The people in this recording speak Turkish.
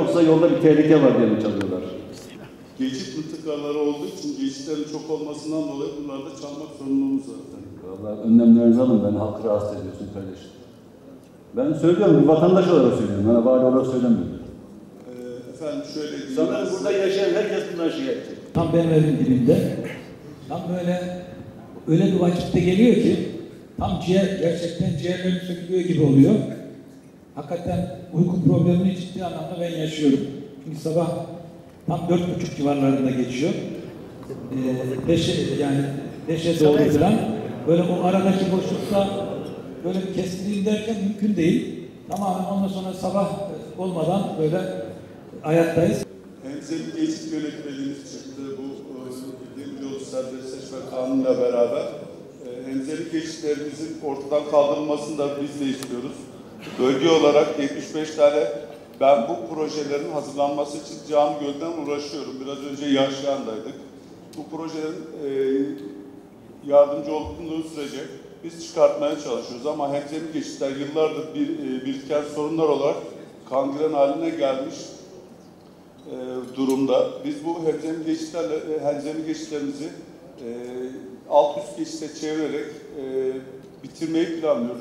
yoksa yolda bir tehlike var diye mi çalıyorlar? Geçit mıntıkaları olduğu için geçitlerin çok olmasından dolayı bunları da çalmak zorunluluğumuz zaten. Vallahi önlemlerinizi alın, beni halkı rahatsız ediyorsun kardeşim. Ben söylüyorum, bir vatandaş olarak söylüyorum, bana vali olarak söylemiyorum. Ee, efendim şöyle diyeyim. Sanırım burada yaşayan herkes bundan şikayetçi. Tam benim evim dibinde. Tam böyle öyle bir vakitte geliyor ki tam ciğer, gerçekten ciğerlerim sökülüyor gibi oluyor. Hakikaten uyku problemini ciddi anlamda ben yaşıyorum. Çünkü sabah tam dört buçuk civarlarında geçiyor. Ee, beşe, yani beşe doğru falan. Böyle o aradaki boşlukta böyle kestireyim derken mümkün değil. Tamamen ondan sonra sabah olmadan böyle ayaktayız. Hemzeli geçit yönetmeliğimiz çıktı. Bu e, Demiryolu Serbestleşme Kanunu'yla beraber e, hemzeli geçitlerimizin ortadan kaldırılmasını da biz de istiyoruz. Bölge olarak 75 tane ben bu projelerin hazırlanması için Cami Göl'den uğraşıyorum. Biraz önce Yaşlıhan'daydık. Bu projelerin e, yardımcı olduğu sürece biz çıkartmaya çalışıyoruz ama hemzeli geçitler yıllardır bir, e, biriken sorunlar olarak kangren haline gelmiş e, durumda. Biz bu hemzemi geçitlerle, e, hemzemi geçitlerimizi e, alt üst geçite çevirerek e, bitirmeyi planlıyoruz.